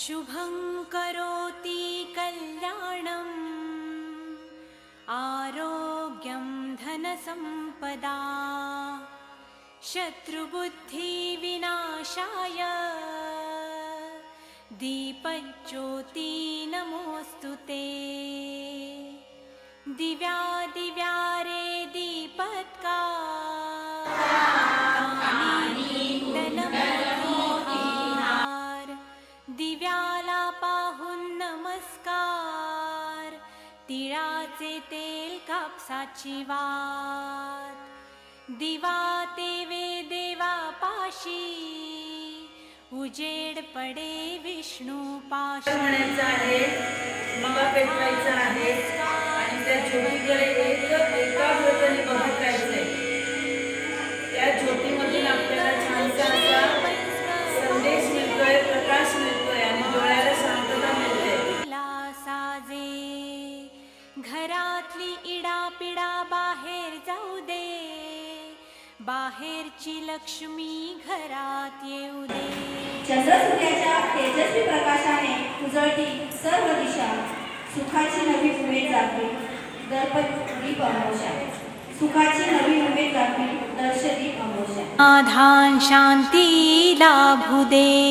शुभं करोति कल्याणम् आरोग्यं धनसम्पदा शत्रुबुद्धिविनाशाय। दीपज्योति नमोऽस्तु ते तिळाचे तेल कापसाची वात. दिवा तेवे देवा पाशी उजेड पडे विष्णू पाशी म्हणायचं आहे? दिवा पेटवायचं आहे. घरातली इडापिडा बाहेर जाऊ दे. बाहेरची लक्ष्मी घरात येऊ दे. चंद्रसूर्याच्या तेजस्वी प्रकाशाने उजळती सर्व दिशा सुखाची नवी उमेद जागवी. दर्पदीप अमावस्या सुखाची नवी उमेद जागवी. दर्शदीप अमावस्या समाधान शांती लाभू दे.